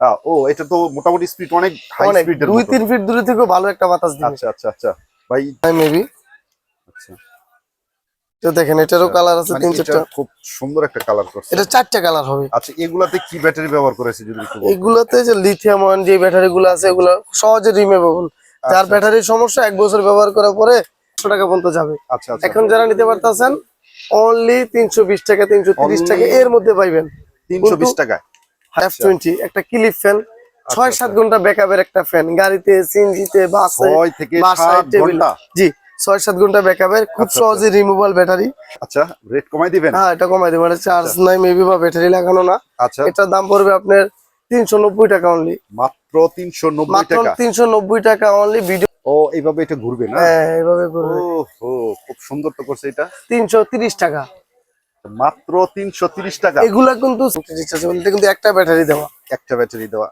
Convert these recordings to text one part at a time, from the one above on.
আহ, ও এটা তো মোটামুটি স্পিড অনেক হাই স্পিডের দুই তিন ফিট দূরে থেকেও ভালো একটা বাতাস দিবে। আচ্ছা আচ্ছা আচ্ছা। ভাই মেবি আচ্ছা। তো দেখেন এটারও কালার আছে মানে তিন চারটা। খুব সুন্দর একটা কালার করছে। এটা চারটা কালার হবে। আচ্ছা এগুলাতে কি ব্যাটারি ব্যবহার করেছে যদি একটু? এগুলোতে যে লিথিয়াম আয়ন যে ব্যাটারি গুলো আছে এগুলো সহজে রিমেভেবল যার আচ্ছা। ব্যাটারির সমস্যা এক বছর ব্যবহার করার পরে একশো টাকা পর্যন্ত যাবে। আচ্ছা আচ্ছা। এখন যারা নিতে পারতেছেন অনলি তিনশো বিশ টাকা তিনশো তিরিশ Only- টাকা এর মধ্যে পাইবেন। তিনশো বিশ টাকায়? এফ টোয়েন্টি একটা ক্লিপ ফ্যান ছয় সাত ঘণ্টা ব্যাকআপের একটা ফ্যান গাড়িতে সিএনজিতে বাসে জি ছয় সাত ঘণ্টা ব্যাকআপের খুব আচ্ছা, সহজে রিমুভাল ব্যাটারি আচ্ছা রেট কমাই দিবেন? হ্যাঁ এটা কমাই দেবো এটা চার্জ নাই মেবি বা ব্যাটারি লাগানো না। আচ্ছা। এটার দাম পড়বে আপনার তিনশো নব্বই টাকা অনলি মাত্র তিনশো নব্বই মাত্র টাকা? তিনশো নব্বই টাকা অনলি ভিডিও ও এইভাবে এটা ঘুরবে না? হ্যাঁ এইভাবে করবে ও খুব সুন্দর তো করছে এটা। তিনশো তিরিশ টাকা। মাত্র তিনশো তিরিশ টাকা। এগুলা কিন্তু কিন্তু একটা ব্যাটারি দেওয়া। একটা ব্যাটারি দেওয়া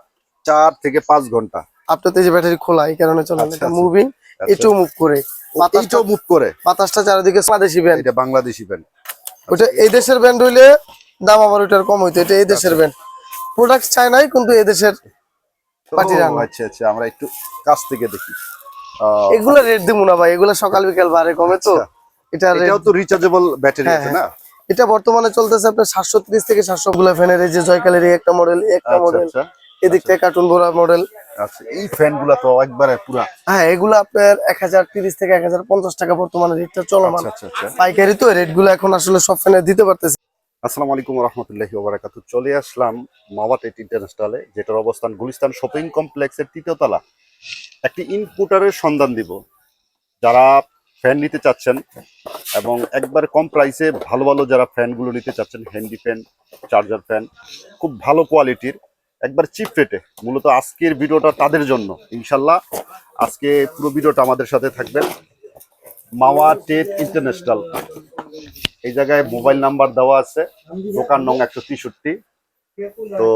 চার থেকে পাঁচ ঘণ্টা। আপনার তো যে ব্যাটারি খোলা এই কারণে চলে আচ্ছা, এটা আচ্ছা। মুভিং আচ্ছা। এটাও মুভ করে। এইটাও মুভ করে? বাতাসটা চারিদিকে বাংলাদেশি ব্যান্ড এটা বাংলাদেশি ব্যান্ড ওটা এই দেশের ব্যান্ড হইলে দাম আবার ওইটার কম হইতো এটা এই দেশের ব্যান্ড প্রোডাক্ট চাই নাই কিন্তু এই দেশের আচ্ছা আচ্ছা আমরা একটু কাছ থেকে দেখি। এগুলা রেট দিব না ভাই এগুলা সকাল বিকাল বারে কমে তো। আচ্ছা। এটা এটাও তো রিচার্জেবল ব্যাটারি হ্যাঁ, আছে না? এটা বর্তমানে চলতেছে আপনার সাতশো ত্রিশ থেকে সাতশো গুলা ফ্যানের এই যে জয়কালের একটা মডেল একটা মডেল এদিক থেকে কার্টুন বোরা মডেল আচ্ছা এই তো একবারে পুরা। হ্যাঁ এগুলো আপনার এক হাজার তিরিশ থেকে এক হাজার পঞ্চাশ টাকা বর্তমানে রেটটা চলমান। আচ্ছা আচ্ছা আচ্ছা। পাইকারি তো এখন আসলে সব ফ্যানে দিতে পারতেছে। আসসালামু আলাইকুম রহমতুল্লাহি চলে আসলাম মাওয়া টেট ইন্টারন্যাশনালে যেটার অবস্থান গুলিস্তান শপিং কমপ্লেক্সের তৃতীয় তলা। একটি ইনপুটারের সন্ধান দিব। যারা ফ্যান নিতে চাচ্ছেন এবং একবার কম প্রাইসে ভালো ভালো যারা ফ্যানগুলো নিতে চাচ্ছেন হ্যান্ডি ফ্যান চার্জার ফ্যান খুব ভালো কোয়ালিটির একবার চিপ রেটে মূলত আজকের ভিডিওটা তাদের জন্য, ইনশাল্লাহ। আজকে পুরো ভিডিওটা আমাদের সাথে থাকবেন। মাওয়া টেট ইন্টারন্যাশনাল। এই জায়গায় মোবাইল নাম্বার দেওয়া আছে, দোকান নং একশো তেষট্টি। তো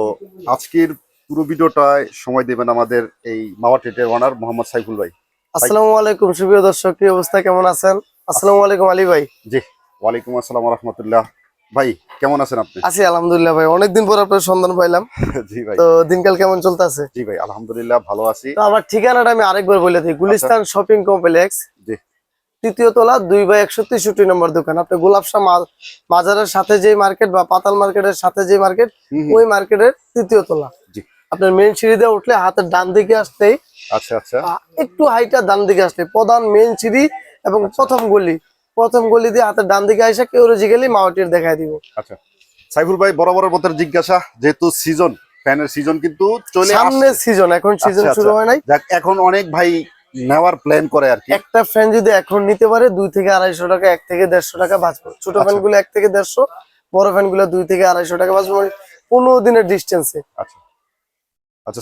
আজকের পুরো ভিডিওটায় সময় দেবেন আমাদের এই মাওয়া টেটের ওনার মোহাম্মদ সাইফুল ভাই। আসসালামু আলাইকুম, সুপ্রিয় দর্শক, কি অবস্থা, কেমন আছেন? আসসালামু আলাইকুম আলী ভাই। জি ওয়ালাইকুম আসসালাম রহমতুল্লাহ। ভাই কেমন আছেন আপনি? আছি আলহামদুলিল্লাহ ভাই অনেকদিন পর আপনার সন্ধান পাইলাম। জি ভাই। তো দিনকাল কেমন চলতেছে? জি ভাই আলহামদুলিল্লাহ ভালো আছি। তো আমার ঠিকানাটা আমি আরেকবার বলে দিই গুলিস্তান শপিং কমপ্লেক্স। জি। তৃতীয় তলা দুই বাই একশো তেষট্টি নম্বর দোকান। আপনি গোলাপশা মা- মাজারের সাথে যে মার্কেট বা পাতাল মার্কেটের সাথে যে মার্কেট ওই মার্কেটের তৃতীয় তলা। জি। আপনার মেন সিঁড়ি দিয়ে উঠলে হাতের ডান দিকে আসতেই আচ্ছা আচ্ছা। একটু হাইটা ডান দিকে আসলে প্রধান মেন সিঁড়ি এবং প্রথম গলি প্রথম গলি দিয়ে হাতের ডান দিকে আসে কেউ রোজি গেলে মাওয়াটির দেখাই দিব। আচ্ছা। সাইফুল ভাই বরাবরের মতো জিজ্ঞাসা যেহেতু সিজন ফ্যানের সিজন কিন্তু চলে সামনে সিজন এখন সিজন আচ্ছা, শুরু আচ্ছা। হয় নাই। এখন অনেক ভাই নেওয়ার প্ল্যান করে আর কি। একটা ফ্যান যদি এখন নিতে পারে দুই থেকে আড়াইশো টাকা এক থেকে দেড়শো টাকা বাঁচবে। ছোট আচ্ছা। ফ্যানগুলো এক থেকে দেড়শো বড় ফ্যানগুলো দুই থেকে আড়াইশো টাকা বাঁচবে। মানে পনেরো দিনের ডিস্টেন্সে আচ্ছা আচ্ছা।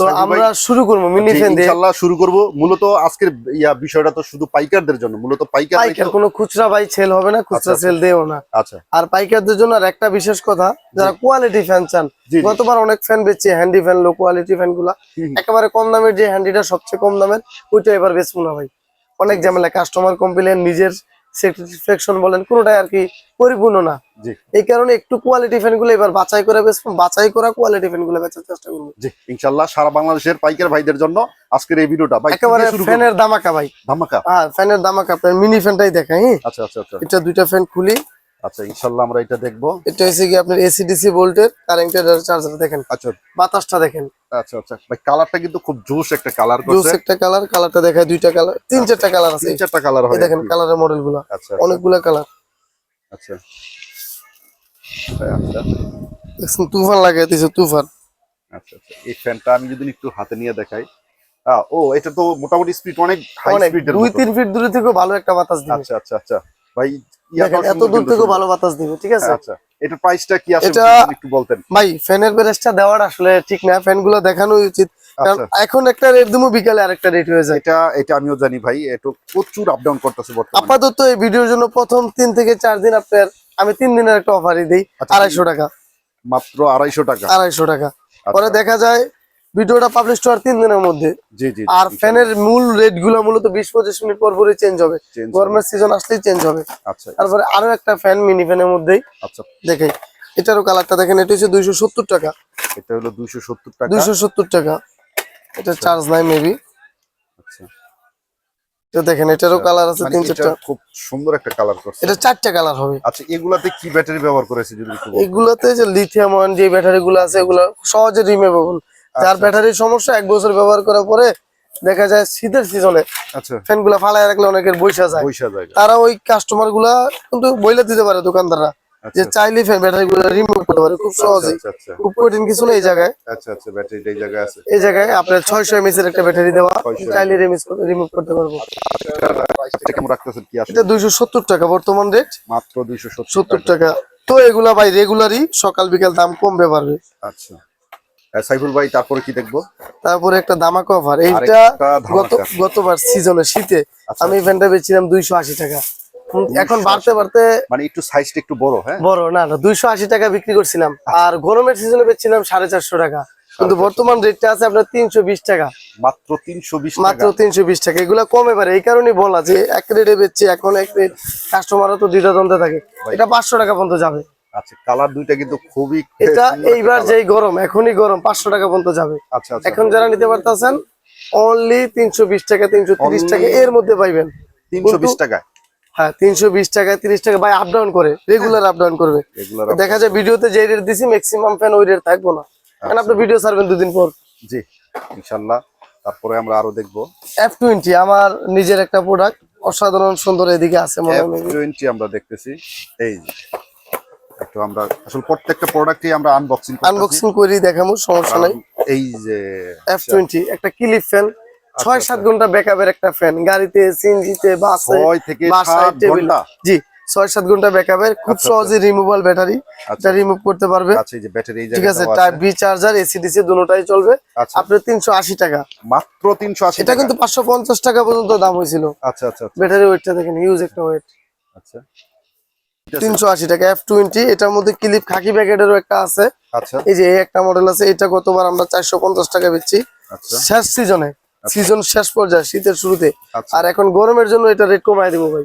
তো আমরা শুরু করব মিনি ফ্যান দিয়ে। ইনশাল্লাহ শুরু করব। মূলত আজকের ইয়া বিষয়টা তো শুধু পাইকারদের জন্য। মূলত পাইকার পাইকার কোনো খুচরা ভাই সেল হবে না খুচরা আচ্ছা, সেল দেও না। আচ্ছা। আর পাইকারদের জন্য আর একটা বিশেষ কথা যারা কোয়ালিটি ফ্যান চান। গতবার অনেক ফ্যান বেচছে হ্যান্ডি ফ্যান লো কোয়ালিটি ফ্যানগুলা। একেবারে কম দামের যে হ্যান্ডিটা সবচেয়ে কম দামের ওইটা এবার বেচবো না ভাই। অনেক ঝামেলা কাস্টমার কমপ্লেন নিজের স্যাটিসফ্যাকশন বলেন কোনোটাই আর কি পরিপূর্ণ না। এই কারণে একটু কোয়ালিটি ফ্যানগুলো এবার বাছাই করে বেচবো বাছাই করা কোয়ালিটি ফ্যানগুলো বেচার চেষ্টা করব। জি ইনশাল্লাহ সারা বাংলাদেশের পাইকার ভাইদের জন্য আজকের এই ভিডিওটা। ভাই একেবারে? ফ্যানের দামাকা ভাই। ধামাকা? হ্যাঁ ফ্যানের দামাকা আপনার মিনি ফ্যানটাই দেখাই হ্যাঁ? আচ্ছা আচ্ছা আচ্ছা। এটা দুইটা ফ্যান খুলি। আচ্ছা ইনশাল্লাহ আমরা এটা দেখব। এটা হচ্ছে কি আপনার এসি ডিসি ভোল্টের কারেন্টের চার্জার দেখেন। আচ্ছা। বাতাসটা দেখেন। আচ্ছা আচ্ছা। ভাই কালারটা কিন্তু খুব জোশ একটা কালার জুস করছে একটা কালার কালারটা দেখায় দুইটা কালার তিন চারটা কালার আছে। তিন চারটা কালার হয় দেখেন কালারের মডেলগুলা আচ্ছা। অনেকগুলা কালার। আচ্ছা। আচ্ছা। দেখছেন তুফান লাগাই দিয়েছে তুফান। আচ্ছা আচ্ছা। এই ফ্যানটা আমি যদি একটু হাতে নিয়ে দেখাই। ও এটা তো মোটামুটি স্পিড অনেক হাই স্পিডের দুই তিন ফিট দূরে থেকেও ভালো একটা বাতাস দিবে। আচ্ছা আচ্ছা আচ্ছা। ভাই দেখেন এত দূর সুন্দর। ভালো। বাতাস দিবে ঠিক আছে? আচ্ছা এটা প্রাইসটা কি আছে একটু বলতেন? ভাই ফ্যানের দেওয়ার আসলে ঠিক না ফ্যানগুলো দেখানো উচিত। কারণ আচ্ছা। এখন একটা রেট দিবো বিকালে আরেকটা রেট হয়ে যায়। এটা এটা আমিও জানি ভাই এটা প্রচুর আপ ডাউন করতেছে বর্তমানে। আপাতত এই ভিডিওর জন্য প্রথম তিন থেকে চার দিন আপনার আমি তিন দিনের একটা অফারই দিই আচ্ছা, আড়াইশো টাকা। মাত্র আড়াইশো টাকা। আড়াইশো টাকা। পরে দেখা যায় ভিডিওটা পাবলিশ হওয়ার তিন দিনের মধ্যে। জি জি আর ফ্যানের মূল রেটগুলো মূলত বিশ পঁচিশ মিনিট পর পরই চেঞ্জ হবে। গরমের সিজন আসলেই চেঞ্জ হবে। আচ্ছা। তারপরে আরও একটা ফ্যান মিনি ফ্যানের মধ্যেই আচ্ছা। দেখে এটারও কালারটা দেখেন এটা হচ্ছে দুইশো সত্তর টাকা। এটা হলো দুইশো সত্তর টাকা। দুইশো সত্তর টাকা। এটা চার্জ নাই মেবি আচ্ছা। এটা দেখেন এটারও কালার আছে মানে তিন চারটা। খুব সুন্দর একটা কালার করছে। এটা চারটা কালার হবে। আচ্ছা এগুলাতে কি ব্যাটারি ব্যবহার করেছে যদি একটু বলতেন? যে লিথিয়াম আয়ন যে ব্যাটারি গুলো আছে এগুলো সহজে রিমেবল যার আচ্ছা। ব্যাটারির সমস্যা এক বছর ব্যবহার করার পরে দেখা যায় শীতের সিজনে আচ্ছা। ফ্যানগুলা ফালায় রাখলে অনেকের বৈশা যায়। তারা ওই কাস্টমারগুলা কিন্তু বইলে দিতে পারে দোকানদাররা যে আচ্ছা চাইলে ফ্যান ব্যাটারি গুলো রিমুভ করতে পারে খুব আচ্ছা খুব কঠিন কিছু নেই এই জায়গায়। আচ্ছা আচ্ছা ব্যাটারিটা এই জায়গায় আছে। এই জায়গায় আপনার ছয়শো এমএস এর একটা ব্যাটারি দেওয়া 600 চাইলে রিমুভ করতে পারব। এটা কেমন রাখতেছেন? কি আসলে? এটা দুইশো সত্তর টাকা বর্তমান রেট মাত্র দুইশো সত্তর সত্তর টাকা। তো এগুলা ভাই রেগুলারই সকাল বিকাল দাম কমবে পারবে আচ্ছা। সাইফুল ভাই তারপরে কি দেখব? তারপরে একটা দামাকা অফার এইটা গত গতবার সিজনে শীতে আচ্ছা। আমি এই ফ্যানটা বেচছিলাম দুইশো আশি টাকা। এখন বাড়তে বাড়তে মানে একটু সাইজটা একটু বড় হ্যাঁ? বড়। না না দুইশো আশি টাকা বিক্রি করছিলাম। আর গরমের সিজনে বেচছিলাম সাড়ে চারশো টাকা। কিন্তু বর্তমান রেটটা আছে আপনার তিনশো বিশ টাকা। মাত্র তিনশো বিশ মাত্র তিনশো বিশ টাকা। এগুলো কমে পারে। এই কারণেই বলা যে এক রেটে বেচছে। এখন এক রেট কাস্টমারও তো দ্বিধাদ্বন্দ্বে থাকে। এটা পাঁচশো টাকা পর্যন্ত যাবে। আচ্ছা কালার দুইটা কিন্তু খুবই এটা এইবার যেই গরম এখনই গরম পাঁচশো টাকা পর্যন্ত যাবে। আচ্ছা আচ্ছা। এখন যারা নিতে পারতেছেন অনলি তিনশো বিশ টাকা তিনশো তিরিশ টাকা এর মধ্যে পাইবেন। তিনশো বিশ টাকায়? হ্যাঁ তিনশো বিশ টাকা তিরিশ টাকা বাই আপ ডাউন করে রেগুলার আপ ডাউন করবে। দেখা যায় ভিডিওতে যে রেট দিছি ম্যাক্সিমাম ফ্যান ওই রেট থাকব না। কারণ আপনি ভিডিও ছাড়বেন দুদিন পর। জি ইনশাল্লাহ। তারপরে আমরা আরও দেখব। এফ টোয়েন্টি আমার নিজের একটা প্রোডাক্ট অসাধারণ সুন্দর এদিকে আছে মনে হয়। টোয়েন্টি আমরা দেখতেছি। এই একটু আমরা আসলে প্রত্যেকটা প্রোডাক্টই আমরা আনবক্সিং আনবক্সিং করি দেখাবো সমস্যা নাই। এই যে এফ টোয়েন্টি একটা ক্লিপ ফ্যান ছয় সাত ঘণ্টা ব্যাকআপের একটা ফ্যান গাড়িতে সিএনজিতে বাসে ছয় থেকে সাত ঘণ্টা। জি ছয় সাত ঘণ্টা ব্যাকআপের খুব আচ্ছা, সহজে রিমুভাল ব্যাটারি আচ্ছা। এটা রিমুভ করতে পারবে। আচ্ছা এই যে ব্যাটারি ঠিক আছে type B charger AC DC দুটোটাই চলবে। আচ্ছা। আপনার তিনশো আশি টাকা। মাত্র তিনশো আশি এটা কিন্তু পাঁচশো পঞ্চাশ টাকা পর্যন্ত দাম হয়েছিল। আচ্ছা আচ্ছা আচ্ছা, ব্যাটারি ওয়েটটা দেখেন হিউজ একটা ওয়েট আচ্ছা। তিনশো আশি টাকা এফ টোয়েন্টি এটার মধ্যে ক্লিপ খাকি প্যাকেটেরও একটা আছে। আচ্ছা। এই যে এই একটা মডেল আছে এটা গতবার আমরা চারশো পঞ্চাশ টাকা বেচছি। আচ্ছা। শেষ সিজনে সিজন শেষ পর্যায়ে শীতের শুরুতে। আচ্ছা। আর এখন গরমের জন্য এটা রেট কমাই দেবো ভাই।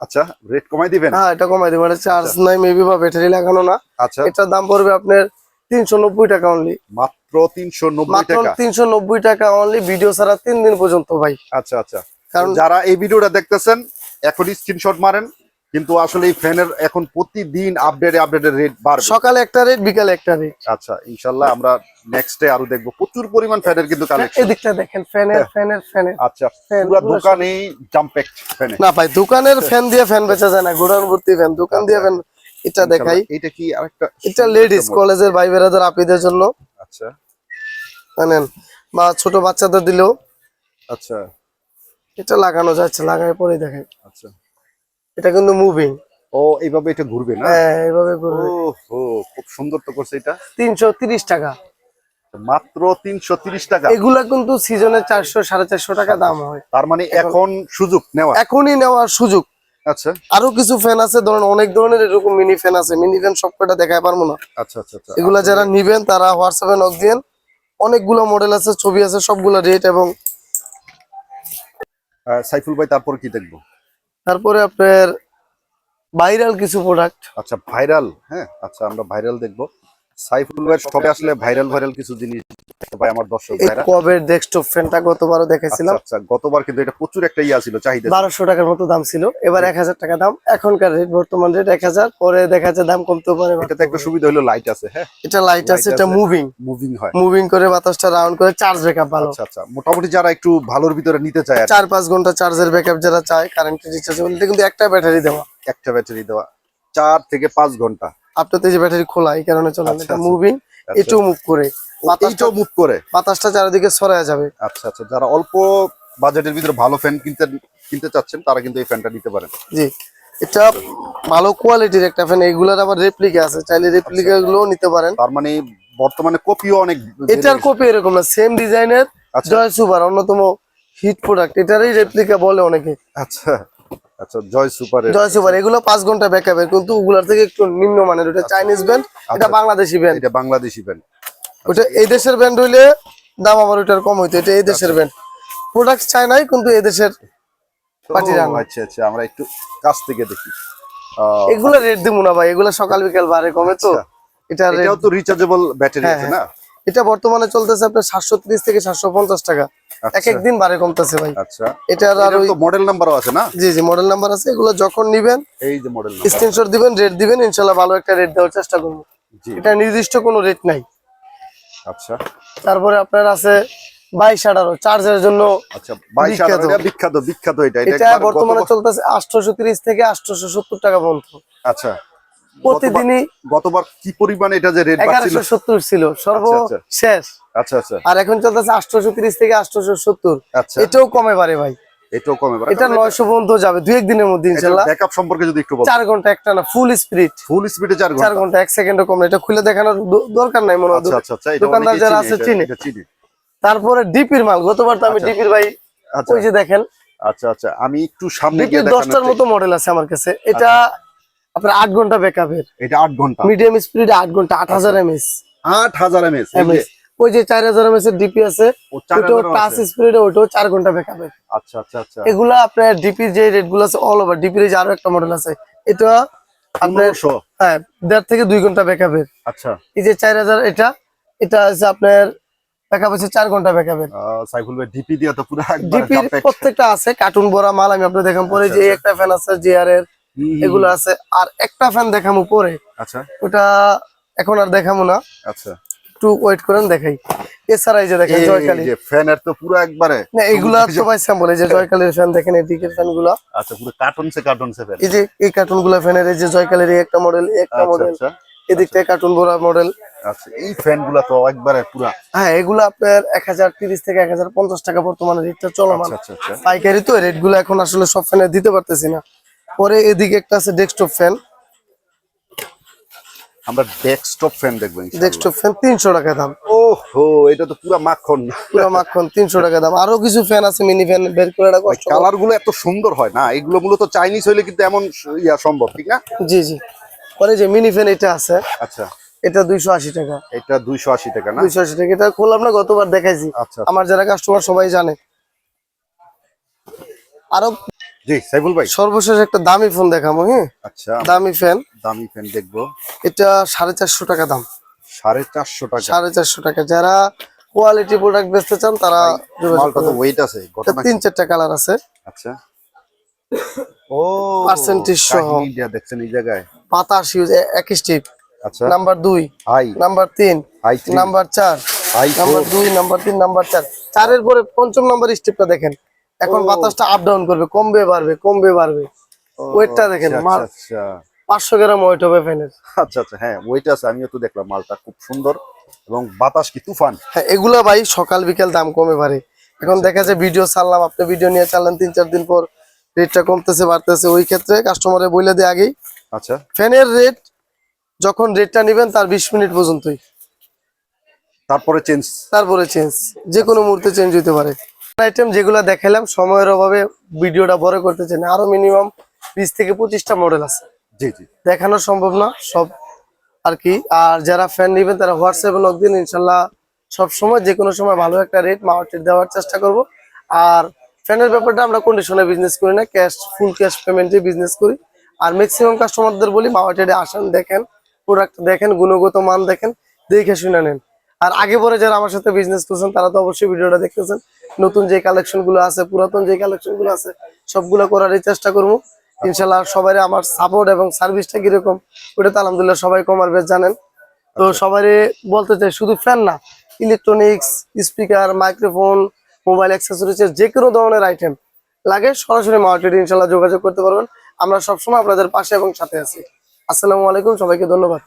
আচ্ছা রেট কমাই দিবেন? হ্যাঁ এটা কমাই দেবো। এটা চার্জ নাই মেবি বা ব্যাটারি লাগানো না। আচ্ছা। এটার দাম পড়বে আপনার তিনশো নব্বই টাকা অনলি মাত্র তিনশো নব্বই মাত্র টাকা? তিনশো নব্বই টাকা অনলি ভিডিও ছাড়া তিন দিন পর্যন্ত ভাই। আচ্ছা আচ্ছা। কারণ- কারণ যারা এই ভিডিওটা দেখতেছেন এখনই স্ক্রিনশট মারেন। কিন্তু আসলে এই ফ্যানের এখন প্রতিদিন আপডেটে আপডেটের রেট বাড়বে। সকালে একটা রেট বিকালে একটা রেট আচ্ছা ইনশাল্লাহ আমরা নেক্সট ডে আরও দেখব। প্রচুর পরিমাণ ফ্যানের কিন্তু কালেকশন এদিকটা দেখেন ফ্যানের হ্যাঁ। ফ্যানের ফ্যানের। আচ্ছা পুরো পুরো দোকানেই জাম্পেক্ট ফ্যানে। না ভাই দোকানের ফ্যান দিয়ে ফ্যান বেচা যায় না গোডাউন ভর্তি ফ্যান দোকান দিয়ে ফ্যান এটা দেখাই। এটা কি আরেকটা এটা লেডিস কলেজের ভাই বেরাদের আপিদের জন্য। আচ্ছা। জানেন বা ছোট বাচ্চাদের দিলেও। আচ্ছা। এটা লাগানো যাচ্ছে লাগায় পরে দেখাই। আচ্ছা। এটা কিন্তু মুভিং ও এইভাবে এটা ঘুরবে না? হ্যাঁ এইভাবে ও করবে হো খুব সুন্দর তো করছে এটা। তিনশো তিরিশ টাকা। মাত্র তিনশো তিরিশ টাকা। এগুলা কিন্তু সিজনে চারশো সাড়ে চারশো টাকা দাম হয়। তার মানে এখন সুযোগ নেওয়া এখনই নেওয়ার সুযোগ। আচ্ছা। আরও কিছু ফ্যান আছে ধরেন অনেক ধরনের এরকম মিনি ফ্যান আছে। মিনি ফ্যান সবকটা দেখায় পারব না। আচ্ছা আচ্ছা আচ্ছা। এগুলা যারা নিবেন তারা হোয়াটসঅ্যাপে নক দিয়েন। অনেকগুলো মডেল আছে ছবি আছে সবগুলা রেট এবং সাইফুল ভাই তারপর কি দেখব? তারপরে আপনার ভাইরাল কিছু প্রোডাক্ট আচ্ছা ভাইরাল হ্যাঁ? আচ্ছা আমরা ভাইরাল দেখব। সাইফুল ভাই সবে আসলে ভাইরাল ভাইরাল কিছু জিনিস ভাই আমার দর্শক ভাইরা। কবের ডেস্কটপ ফ্যানটা গতবারও আচ্ছা দেখাইছিলাম আচ্ছা গতবার কিন্তু এটা প্রচুর একটা ইয়া ছিল চাহিদা ছিল। বারোশো টাকার মতো দাম ছিল। এবার এক হাজার টাকা দাম। এখনকার রেট বর্তমান রেট এক হাজার। পরে দেখা যায় দাম কমতেও পারে এটাতে একটা সুবিধা হলো লাইট আছে হ্যাঁ? এটা লাইট আছে এটা মুভিং মুভিং হয়। মুভিং করে বাতাসটা রাউন্ড করে চার্জ ব্যাকআপ ভালো। আচ্ছা আচ্ছা মোটামুটি যারা একটু ভালোর ভিতরে নিতে চায় আর কি, চার পাঁচ ঘণ্টা চার্জের ব্যাকআপ যারা চায় কারেন্টের রিচার্জ কিন্তু একটা ব্যাটারি দেওয়া। একটা ব্যাটারি দেওয়া। চার থেকে পাঁচ ঘণ্টা। আপনার তো এই যে ব্যাটারি খোলা এই কারণে চলে না। আচ্ছা, এটা আচ্ছা। মুভিং আচ্ছা। এটাও মুভ করে। বাতাসটা এইটাও মুভ করে। বাতাসটা চারিদিকে ছড়ায় যাবে। আচ্ছা আচ্ছা। যারা অল্প বাজেটের ভিতরে ভালো ফ্যান কিনতে কিনতে চাচ্ছেন তারা কিন্তু এই ফ্যানটা নিতে পারেন। জি। এটা ভালো কোয়ালিটির একটা ফ্যান এগুলার আবার রেপ্লিকা আছে। চাইলে রেপ্লিকা গুলোও নিতে পারেন। তার মানে বর্তমানে কপিও অনেক এটার কপি এরকম না সেম ডিজাইনের আচ্ছা। জয় সুপার অন্যতম হিট প্রোডাক্ট এটারই রেপ্লিকা বলে অনেকে। আচ্ছা। আচ্ছা জয় সুপারের জয় সুপার এগুলো পাঁচ ঘণ্টা ব্যাকআপের কিন্তু ওগুলার থেকে একটু নিম্ন মানের ওটা চাইনিজ ব্যান্ড এটা বাংলাদেশি ব্যান্ড এটা বাংলাদেশি ব্যান্ড ওটা এই দেশের ব্যান্ড হইলে দাম আবার ওইটার কম হইতো এটা এই দেশের ব্যান্ড প্রোডাক্ট চাই নাই কিন্তু এই দেশের পার্টির আনা। আচ্ছা আচ্ছা আমরা একটু কাছ থেকে দেখি। এগুলা রেট দিব না ভাই এগুলা সকাল বিকাল বারে কমে তো। আচ্ছা। এটা এটাও তো রিচার্জেবল ব্যাটারি হ্যাঁ, আছে না? এটা বর্তমানে চলতেছে আপনার সাতশো ত্রিশ থেকে সাতশো পঞ্চাশ টাকা। এক আচ্ছা বারে কমতেছে ভাই। আচ্ছা। এটার আর মডেল নাম্বারও আছে না? জি জি মডেল নাম্বার আছে। এগুলো যখন নিবেন এই যে মডেল নাম্বার স্ক্রিনশট দিবেন রেট দিবেন ইনশাল্লাহ ভালো একটা রেট দেওয়ার চেষ্টা করব। এটা নির্দিষ্ট কোনো রেট নাই। আচ্ছা। তারপরে আপনার আছে বাইশ আঠারো চার্জের জন্য আচ্ছা বিখ্যাত। বিখ্যাত এটা। এটা বর্তমানে চলতেছে আটশোশো তিরিশ থেকে আটশোশো সত্তর টাকা পর্যন্ত। আচ্ছা। প্রতিদিনই গতবার- কি পরিমাণে এটা যে রেট এগারোশো সত্তর ছিল আচ্ছা। সর্বশেষ। আচ্ছা আচ্ছা। আর এখন চলতেছে আটশোশো তিরিশ থেকে আটশোশো সত্তর। আচ্ছা। এটাও কমে পারে ভাই। এটাও কমে পারে এটা নয়শো পর্যন্ত যাবে দুই একদিনের মধ্যে ইনশাল্লাহ। ব্যাকআপ সম্পর্কে যদি একটু বল চার ঘণ্টা একটা না ফুল স্পিড ফুল স্পিডে চার চার ঘণ্টা। ঘণ্টা এক সেকেন্ডও কম না। এটা খুলে দেখানোর দরকার নাই মনে হয়। আচ্ছা আচ্ছা আচ্ছা। এটা দোকানদার যারা আছে চিনি। তারপরে ডিপির মাল গতবার তো আমি আচ্ছা। ডিপির ভাই আচ্ছা। ওই যে দেখেন। আচ্ছা আচ্ছা। আমি একটু সামনে গিয়ে ডিপির দশটার মতো মডেল আছে আমার কাছে। এটা আপনার আট ঘণ্টা ব্যাকআপের এটা আট ঘণ্টা। মিডিয়াম স্পিড আট ঘণ্টা আট হাজার এমএস আট হাজার এমএস এমএস ওই যে চার হাজার এমএস এর ডিপি আছে ও চার ওইটাও হাজারও টাচ স্পিড ওইটাও চার ঘণ্টা ব্যাকআপের আচ্ছা আচ্ছা আচ্ছা। এগুলা আপনার ডিপির যে রেটগুলো আছে অল ওভার ডিপির যে আরও একটা মডেল আছে। এটা আপনার হ্যাঁ দেড় থেকে দুই ঘণ্টা ব্যাকআপের আচ্ছা। এই যে চার হাজার এটা এটা আছে আপনার ব্যাকআপ আছে চার ঘণ্টা ব্যাকআপের সাইফুল ভাই ডিপি দিয়ে তো পুরো ডিপির প্রত্যেকটা আছে কার্টুন বড়া মাল আমি আপনার দেখাম পরে যে আচ্ছা, একটা ফ্যান আছে জিআর এর এগুলো আছে। আর একটা ফ্যান দেখামু পরে। আচ্ছা। ওটা এখন আর দেখামো না। আচ্ছা। একটু ওয়েট করেন দেখাই। এছাড়া এই যে দেখেন এই জয়কালী। যে ফ্যানের তো পুরো একবারে। না এগুলা সবাই স্যাম্পল এই যে জয়কালীর ফ্যান দেখেন এই দিকের ফ্যানগুলা। আচ্ছা পুরো কার্টুন সে কার্টুন সে ফ্যান এই যে এই কার্টুনগুলা ফ্যানের এই যে জয়কালীর একটা মডেল একটা আচ্ছা মডেল আচ্ছা। এদিক থেকে কার্টুন বড়া মডেল আচ্ছা এই ফ্যানগুলা তো একবারে পুরা। হ্যাঁ এগুলো আপনার এক হাজার তিরিশ থেকে এক হাজার পঞ্চাশ টাকা বর্তমানে রেটটা চলমান। আচ্ছা আচ্ছা আচ্ছা। পাইকারি তো রেটগুলো এখন আসলে সব ফ্যানে দিতে পারতেছি না। পরে এদিকে একটা আছে ডেস্কটপ ফ্যান আমরা ডেস্কটপ ফ্যান দেখব। ডেস্কটপ ফ্যান তিনশো টাকা দাম। ওহো এটা তো পুরো মাখন। পুরো মাখন তিনশো টাকা দাম। আরও কিছু ফ্যান আছে মিনি ফ্যান বের করে রাখা। কষ্ট কালারগুলো এত সুন্দর হয় না? এগুলো মূলত চাইনিজ হইলে কিন্তু এমন ইয়া সম্ভব ঠিক না? জি জি। পরে যে মিনি ফ্যান এটা আছে আচ্ছা। এটা দুইশো আশি টাকা। এটা দুইশো আশি টাকা না? দুইশো আশি টাকা। এটা খোলাম না গতবার দেখাইছি। আচ্ছা আমার যারা কাস্টমার সবাই জানে। আরও জি সাইফুল ভাই। সর্বশেষ একটা দামি ফোন দেখাবো হ্যাঁ? আচ্ছা। দামি ফ্যান। দামি ফ্যান দেখব। এটা সাড়ে চারশো টাকা দাম। সাড়ে চারশো টাকা। সাড়ে চারশো টাকা। যারা কোয়ালিটি প্রোডাক্ট বেচতে চান তারা। ওয়েট আছে? তিন চারটা কালার আছে। আচ্ছা। ও Percentage সহ। দেখছেন এই জায়গায়? বাতাস ইউজ এক স্টিপ আচ্ছা। নাম্বার দুই। হাই নাম্বার তিন। হাই নাম্বার চার। হাই নাম্বার দুই নাম্বার তিন নাম্বার চার। চারের পরে পঞ্চম নাম্বার স্টেপটা দেখেন। এখন বাতাসটা আপ ডাউন করবে কমবে বাড়বে কমবে বাড়বে। ওয়েটটা দেখেন মাল আচ্ছা পাঁচশো গ্রাম ওয়েট হবে ফ্যানের আচ্ছা আচ্ছা হ্যাঁ ওয়েট আছে আমিও তো দেখলাম মালটা খুব সুন্দর এবং বাতাস কি তুফান। হ্যাঁ এগুলা ভাই সকাল বিকেল দাম কমে পারে এখন দেখা যায় ভিডিও ছাড়লাম আপনি ভিডিও নিয়ে চাললেন তিন চার দিন পর রেটটা কমতেছে বাড়তেছে। ওই ক্ষেত্রে কাস্টমারে বলে দিয়ে আগেই। আচ্ছা। ফ্যানের রেট যখন রেটটা নেবেন তার বিশ মিনিট পর্যন্তই। তারপরে চেঞ্জ তারপরে চেঞ্জ যে কোনো মুহূর্তে চেঞ্জ হতে পারে। আইটেম যেগুলো দেখাইলাম সময়ের অভাবে ভিডিওটা বড় করতে চাই না। আরও মিনিমাম বিশ থেকে পঁচিশটা মডেল আছে। জি জি। দেখানো সম্ভব না সব আর কি। আর যারা ফ্যান নেবেন তারা হোয়াটসঅ্যাপে লগ দিন ইনশাল্লাহ সব সময় যে কোনো সময় ভালো একটা রেট মার্কেট দেওয়ার চেষ্টা করব। আর ফ্যানের ব্যাপারটা আমরা কন্ডিশনে বিজনেস করি না ক্যাশ ফুল ক্যাশ পেমেন্টে বিজনেস করি। আর ম্যাক্সিমাম কাস্টমারদের বলি মার্কেটে আসেন দেখেন প্রোডাক্ট দেখেন গুণগত মান দেখেন দেখে শুনে নেন। আর আগে পরে যারা আমার সাথে বিজনেস করছেন তারা তো অবশ্যই ভিডিওটা দেখতেছেন। নতুন যে কালেকশনগুলো আছে পুরাতন যে কালেকশনগুলো আছে সবগুলো করারই চেষ্টা করব। ইনশাল্লাহ সবাই আমার সাপোর্ট এবং সার্ভিসটা কীরকম ওটা তো আলহামদুলিল্লাহ সবাই কমার বেশ জানেন। তো সবাই বলতে চাই শুধু ফ্যান না electronics speaker microphone mobile accessories যে কোনো ধরনের আইটেম লাগে সরাসরি মার্কেটে ইনশাল্লাহ যোগাযোগ করতে পারবেন। আমরা সবসময় আপনাদের পাশে এবং সাথে আছি। আসসালামু আলাইকুম সবাইকে ধন্যবাদ।